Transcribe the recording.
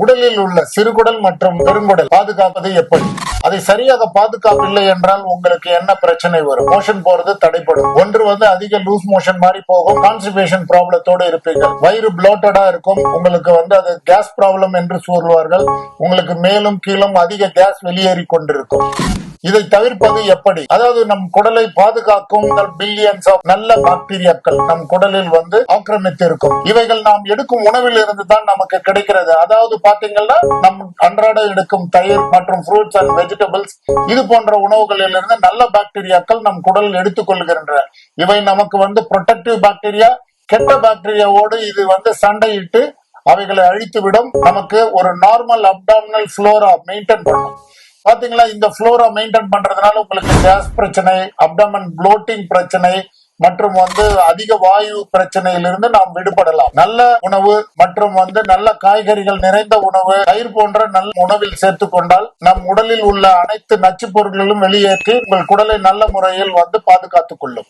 உடலில் உள்ள சிறுகுடல் மற்றும் பெருங்குடல் பாதுகாப்பது எப்படி? அதை சரியாக பாதுகாப்பில்லை என்றால் உங்களுக்கு என்ன பிரச்சனை வரும்? மோஷன் போறது தடைப்படும் ஒன்று வந்து அதிக லூஸ் மோஷன் மாதிரி போகும். கான்ஸ்டிபேஷன் ப்ராப்ளத்தோடு இருப்பீர்கள். வயிறு பிளோட்டடா இருக்கும். உங்களுக்கு வந்து அது கேஸ் ப்ராப்ளம் என்று சொல்வார்கள். உங்களுக்கு மேலும் கீழும் அதிக கேஸ் வெளியேறி கொண்டிருக்கும். இதை தவிர்ப்பது எப்படி? அதாவது நம் குடலை பாதுகாக்கும் பில்லியன்ஸ் ஆஃப் நல்ல பாக்டீரியாக்கள் நம் குடலில் வந்து ஆக்கிரமித்து இருக்கும் இவைகள் நாம் எடுக்கும் உணவில் இருந்து தான் நமக்கு கிடைக்கிறது. அதாவது பாத்தீங்கன்னா நம் அன்றாட எடுக்கும் தயிர் மற்றும் ஃப்ரூட்ஸ் அண்ட் வெஜிடபிள்ஸ் இது போன்ற உணவுகளில் இருந்து நல்ல பாக்டீரியாக்கள் நம் குடல் எடுத்துக்கொள்கின்றன இவை நமக்கு வந்து ப்ரொடக்டிவ் பாக்டீரியா கெட்ட பாக்டீரியாவோடு இது வந்து சண்டையிட்டு அவைகளை அழித்துவிடும். நமக்கு ஒரு நார்மல் அப்டாமினல் ஃப்ளோரா மெயின்டைன் பண்ணும். பாத்தீங்களா இந்த ஃப்ளோரா மெயின்டைன் பண்றதுனால உங்களுக்கு கேஸ் பிரச்சனை அப்டமன் ப்ளோட்டிங் பிரச்சனை மற்றும் வந்து அதிக வாயு பிரச்சனையிலிருந்து நாம் விடுபடலாம். நல்ல உணவு மற்றும் வந்து நல்ல காய்கறிகள் நிறைந்த உணவு தயிர் போன்ற நல்ல உணவில் சேர்த்துக் கொண்டால் நம் உடலில் உள்ள அனைத்து நச்சுப் பொருட்களும் வெளியேற்றி உங்கள் குடலை நல்ல முறையில் வந்து பாதுகாத்துக் கொள்ளும்.